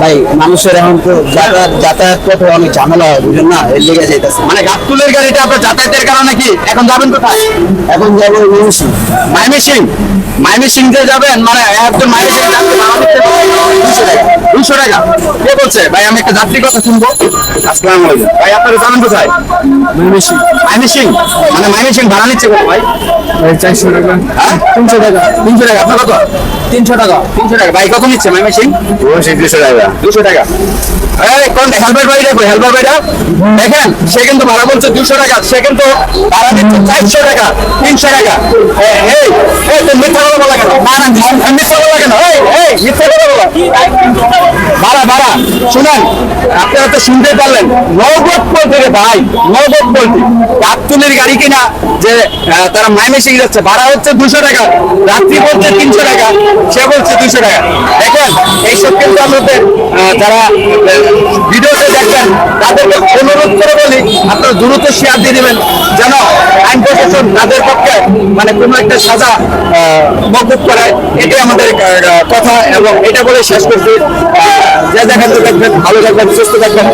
ভাই মানুষের এখন তো যাতায়াত যাতায়াত পথে অনেক ঝামেলা হয় বুঝলেন না? এর লেগে যাইতেছে। মানে গাবতুলের গাড়িটা আপনার যাতায়াতের কারণে কি? এখন যাবেন কোথায়? এখন যাব ময়মনসিং মাইমি সিং মাইমি সিং যে যাবেন? মানে একজন মাইমি সিং যাত্রী ভাড়া দিতে দুশো টাকা টাকা। কে বলছে? ভাই আমি একটা যাত্রী কথা শুনব। আসসালাম ভাই আপনারা যাবেন কোথায়? ময়মনসিং মাইমি মানে মাইমি ভাড়া নিচ্ছে কত ভাই? ভাই চারশো টাকা? তিনশো টাকা। তিনশো টাকা। আপনার কত? তিনশো টাকা। তিনশো টাকা। ভাই কত নিচ্ছে মাইমি দুশো টাকা। দুশো টাকা। কোন হেলমেট ভাই দেখো হেলমেট ভাইটা। দেখেন সে কিন্তু ভাড়া বলছে দুশো টাকা সে কিন্তু ভাড়া দিচ্ছে চারশো টাকা তিনশো টাকা। এই মিথ্যা কথা বলা কেন? মিথ্যা ভাড়া আপনারা তো শুনতে পারলেন, নগদ রে ভাই, নগদ গাবতুলির গাড়ি কিনা যে তারা মাইমেসিং যাচ্ছে, ভাড়া হচ্ছে দুশো টাকা, রাত্রি বলছে তিনশো টাকা, সে বলছে দুশো টাকা। দেখেন, এইসব কিন্তু আমাদের যারা ভিডিওতে দেখবেন তাদেরকে অনুরোধ করে বলি, আপনারা দ্রুত শেয়ার দিয়ে দেবেন, যেন আইন প্রশাসন তাদের পক্ষে মানে কোনো একটা সাজা মকুব করে এটাই আমাদের কথা এবং এটা বলে শেষ করছি। যে দেখাতে দেখবেন, ভালো থাকবেন, সুস্থ থাকবেন।